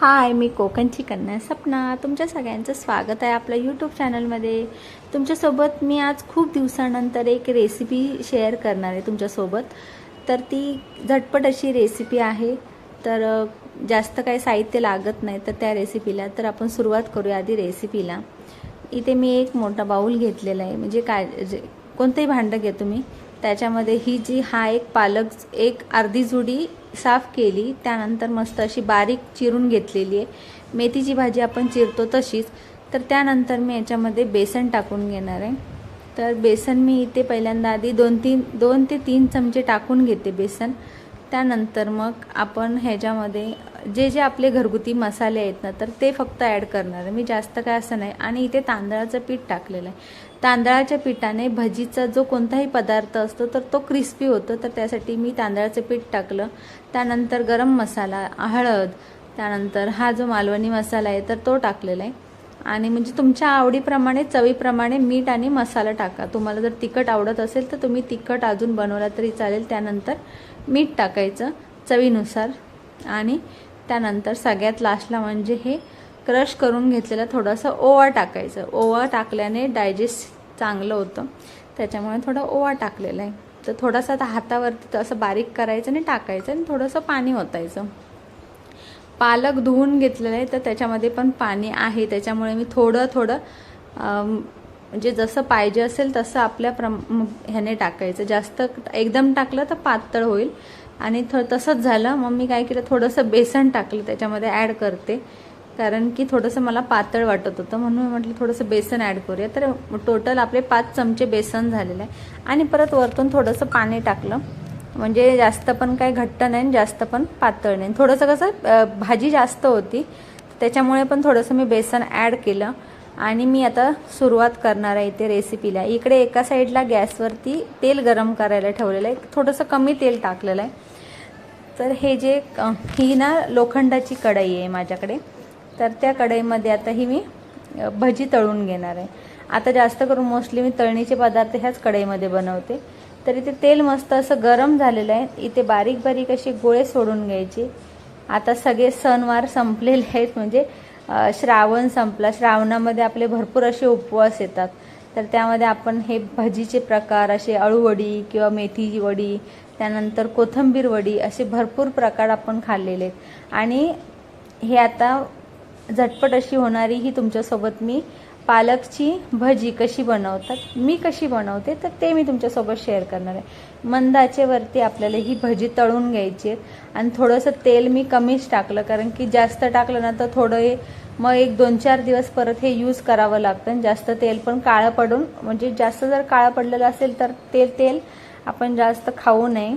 हाय मी कोकणची कन्या सपना. तुमच्या सगळ्यांचं स्वागत आहे आपल्या यूट्यूब चॅनलमध्ये तुमच्यासोबत मी आज खूप दिवसानंतर एक रेसिपी शेअर करणार आहे तुमच्यासोबत. तर ती झटपट अशी रेसिपी आहे. तर जास्त काही साहित्य लागत नाही तर त्या रेसिपीला तर आपण सुरुवात करूया आधी रेसिपीला इथे मी एक मोठा बाऊल घेतलेला आहे. म्हणजे काय जे कोणतंही भांडं घ्या तुम्ही त्याच्यामध्ये ही जी हा एक पालक एक अर्धी जुडी साफ केली त्यानंतर मस्त अशी बारीक चिरून घेतलेली आहे. मेथीची भाजी आपण चिरतो तशीच. तर त्यानंतर मी याच्यामध्ये बेसन टाकून घेणार आहे. तर बेसन मी इथे पहिल्यांदा आधी दोन तीन दोन ते तीन चमचे टाकून घेते बेसन. त्यानंतर मग आपण ह्याच्यामध्ये जे जे आपले घरगुती मसाले आहेत ना तर ते फक्त ॲड करणार आहे. मी जास्त काय असं नाही. आणि इथे तांदळाचं पीठ टाकलेलं आहे. तांदळाच्या पिठाने भजीचा जो कोणताही पदार्थ असतो तर तो क्रिस्पी होतो. तर त्यासाठी मी तांदळाचं पीठ टाकलं. त्यानंतर गरम मसाला हळद त्यानंतर हा जो मालवणी मसाला आहे तर तो टाकलेला आहे. आणि म्हणजे तुमच्या आवडीप्रमाणे चवीप्रमाणे मीठ आणि मसाला टाका. तुम्हाला जर तिखट आवडत असेल तर तुम्ही तिखट अजून बनवला तरी चालेल. त्यानंतर मीठ टाकायचं चवीनुसार. आणि त्यानंतर सगळ्यात लास्टला म्हणजे हे क्रश करून घेतलेलं थोडंसं ओवा टाकायचं. ओवा टाकल्याने डायजेस्ट चांगलं होतं. त्याच्यामुळे थोडं ओवा टाकलेला आहे. तर थोडासा आता हातावरती असं बारीक करायचं आणि टाकायचं आणि थोडंसं पाणी ओतायचं. पालक धुवून घेतलेलं आहे तर त्याच्यामध्ये पण पाणी आहे. त्याच्यामुळे मी थोडं थोडं म्हणजे जसं पाहिजे असेल तसं आपल्या प्रम ह्याने टाकायचं. जास्त एकदम टाकलं तर पातळ होईल. आणि थ तसंच झालं. मग मी काय केलं? थोडंसं बेसन टाकलं. त्याच्यामध्ये ॲड करते. कारण की थोडंसं मला पातळ वाटत होतं. म्हणून मी म्हटलं थोडंसं बेसन ॲड करूया. तर टोटल आपले पाच चमचे बेसन झालेलं आहे. आणि परत वरतून थोडंसं पाणी टाकलं. म्हणजे जास्त पण काय घट्ट नाही आणि जास्त पण पातळ नाही. थोडंसं कसं भाजी जास्त होती. त्याच्यामुळे पण थोडंसं मी बेसन ॲड केलं. आणि मी आता सुरुवात करणार आहे इथे रेसिपीला इकडे एका साईडला गॅसवरती तेल गरम करायला ठेवलेलं आहे. थोडंसं कमी तेल टाकलेलं आहे. तर हे जे ही ना लोखंडाची कढई आहे माझ्याकडे. तर त्या कढईमध्ये आता ही मी भजी तळून घेणार आहे. आता जास्त करून मोस्टली मी तळणीचे पदार्थ ह्याच कढईमध्ये बनवते. तर इथे तेल मस्त असं गरम झालेलं आहे. इथे बारीक बारीक असे गोळे सोडून घ्यायचे. आता सगळे सणवार संपलेले आहेत. म्हणजे श्रावण संपला. श्रावणामध्ये आपले भरपूर असे उपवास येतात. तर त्यामध्ये आपण हे भजीचे प्रकार असे अळूवडी किंवा मेथीची वडी त्यानंतर कोथंबीर वडी असे भरपूर प्रकार आपण खाल्लेले आहेत. आणि हे आता झटपट अशी होणारी ही तुमच्यासोबत मी. पालकची भजी कशी बनवतात मी कशी बनवते तर ते मी तुमच्यासोबत शेअर करणार आहे. मंदाचेवरती आपल्याला ही भजी तळून घ्यायची आहे आणि थोडंसं तेल मी कमीच टाकलं कारण की जास्त टाकलं ना तर थोडं हे मग एक दोन चार दिवस परत हे यूज करावं लागतं. आणि जास्त तेल पण काळं पडून म्हणजे जास्त जर काळं पडलेलं असेल तर ते तेल आपण जास्त खाऊ नये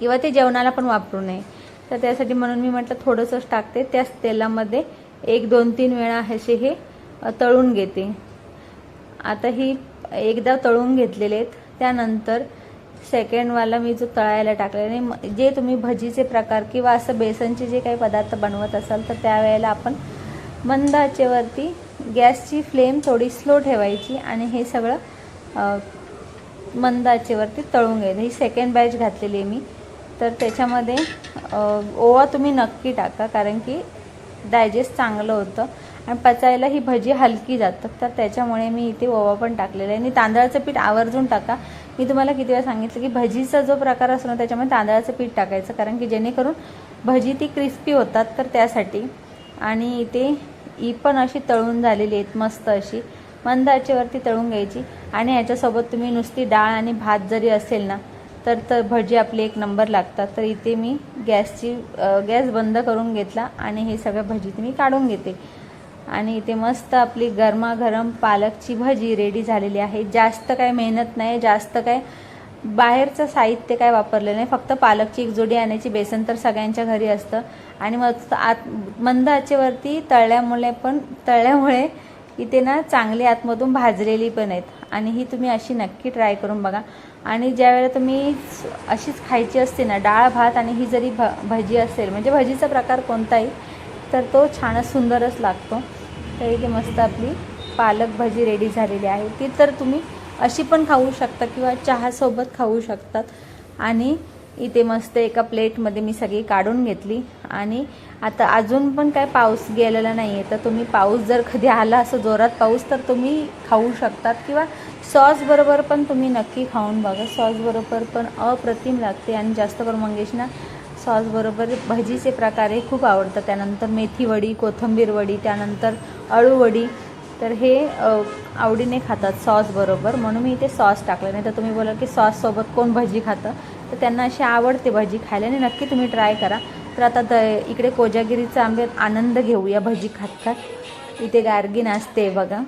किंवा ते जेवणाला पण वापरू नये. तर त्यासाठी म्हणून मी म्हटलं थोडंसंच टाकते. त्याच तेलामध्ये एक दोन तीन वेळा असे हे तळून घेते. आता ही एकदा तळून घेतलेले आहेत त्यानंतर सेकंडवाला मी जो तळायला टाकलेला जे तुम्ही भजीचे प्रकार किंवा असं बेसनचे जे काही पदार्थ बनवत असाल तर त्यावेळेला आपण मंद आचेवरती गॅसची फ्लेम थोडी स्लो ठेवायची आणि हे सगळं मंदाचेवरती मंद आचेवरती तळून घ्यायचं. ही सेकंड बॅच घातलेली आहे मी. तर त्याच्यामध्ये ओवा तुम्ही नक्की टाका कारण की डायजेस्ट चांगलं होतं. आणि पचायला ही भजी हलकी जातात तर त्याच्यामुळे मी इथे ओवा पण टाकलेला आहे. आणि तांदळाचं पीठ आवर्जून टाका. मी तुम्हाला किती वेळा सांगितलं की भजीचा जो प्रकार असतो ना त्याच्यामध्ये तांदळाचं पीठ टाकायचं. कारण की जेणेकरून भजी ती क्रिस्पी होतात तर त्यासाठी. आणि इथे ही पण अशी तळून झालेली आहेत मस्त अशी. मंद आचेवरती तळून घ्यायची. आणि याच्यासोबत तुम्ही नुसती डाळ आणि भात जरी असेल ना तर तर भजी आपली एक नंबर लागतात. तर इथे मी गॅसची गॅस बंद करून घेतला आणि हे सगळं भजी मी काढून घेते. आणि इथे मस्त आपली गरमागरम पालकची भजी रेडी झालेली आहे. जास्त काय मेहनत नाही जास्त काय बाहेरचं साहित्य काय वापरलेलं नाही. फक्त पालकची एक जोडी आणायची बेसन तर सगळ्यांच्या घरी असतं. आणि मस्त आत मंद आचेवरती तळल्यामुळे पण तळल्यामुळे इथे ना चांगली आतमधून भाजलेली पण आहेत. आणि ही तुम्ही अशी नक्की ट्राय करून बघा. आणि ज्यावेळेला तुम्ही अशीच खायची असते ना डाळ भात आणि ही जरी भ भजी असेल म्हणजे भजीचा प्रकार कोणताही तर तो छानच सुंदरच लागतो. तर इथे मस्त आपली पालक भजी रेडी झालेली आहे. ती तर तुम्ही अशी पण खाऊ शकता किंवा चहासोबत खाऊ शकतात. आणि इथे मस्त एका प्लेटमध्ये मी सगळी काढून घेतली. आणि आता अजून पण काय पाऊस गेलेला नाही आहे तर तुम्ही पाऊस जर कधी आला असं जोरात पाऊस तर तुम्ही खाऊ शकतात किंवा सॉसबरोबर पण तुम्ही नक्की खाऊन बघा. सॉसबरोबर पण अप्रतिम लागते. आणि जास्त करून मंगेशना सॉसबरोबर भजीचे प्रकार हे खूप आवडतात. त्यानंतर मेथी वडी कोथिंबीर वडी त्यानंतर अळूवडी तर हे आवडीने खातात सॉसबरोबर म्हणून मी इथे सॉस टाकलं. नाही तर तुम्ही बोला की सॉससोबत कोण भजी खातं? तर त्यांना अशी आवडते भजी खायला. आणि नक्की तुम्ही ट्राय करा. तर आता द इकडे कोजागिरीचा आंबे आनंद घेऊया भजी खात खात. इथे गार्गी असते बघा.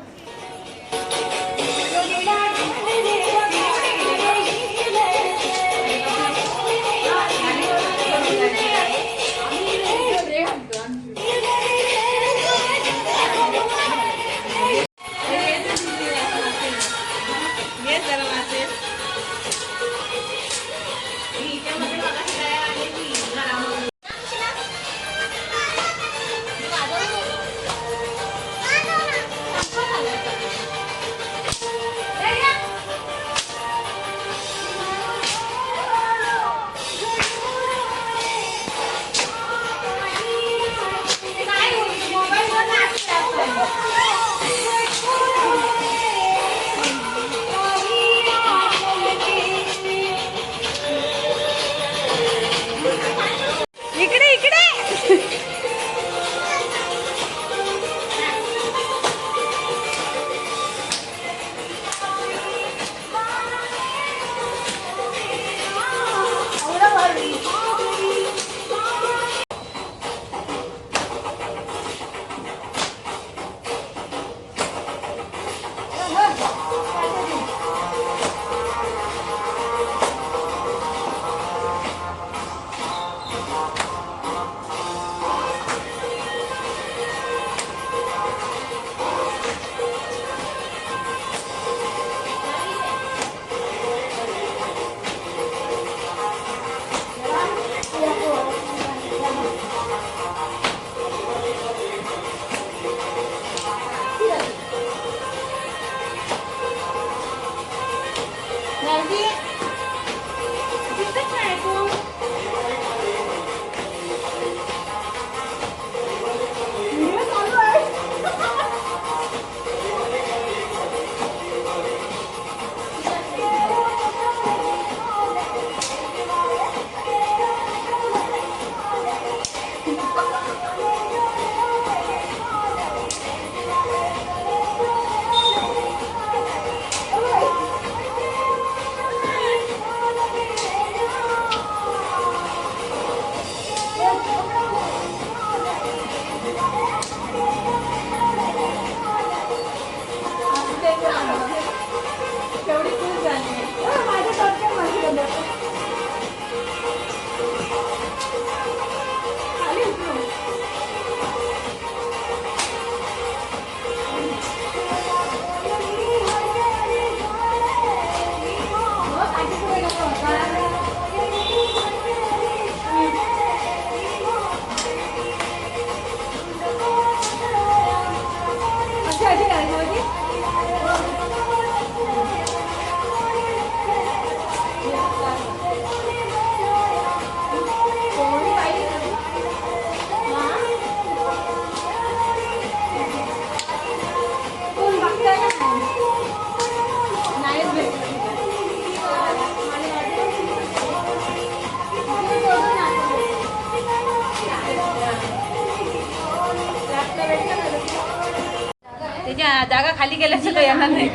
त्याची जागा खाली गेल्याचं तो येणार नाही.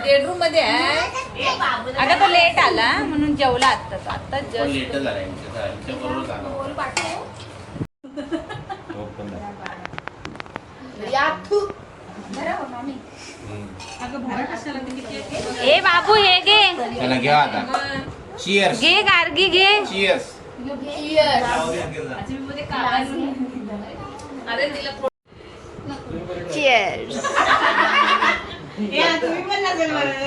बेडरूममध्ये आहे अगं तो लेट आला म्हणून जेवला आता तो. आता पण जस्ट हो. ए बाबू हे घे चला घ्या आता. चिअर्स घे गार्गी घे. Cheers Cheers.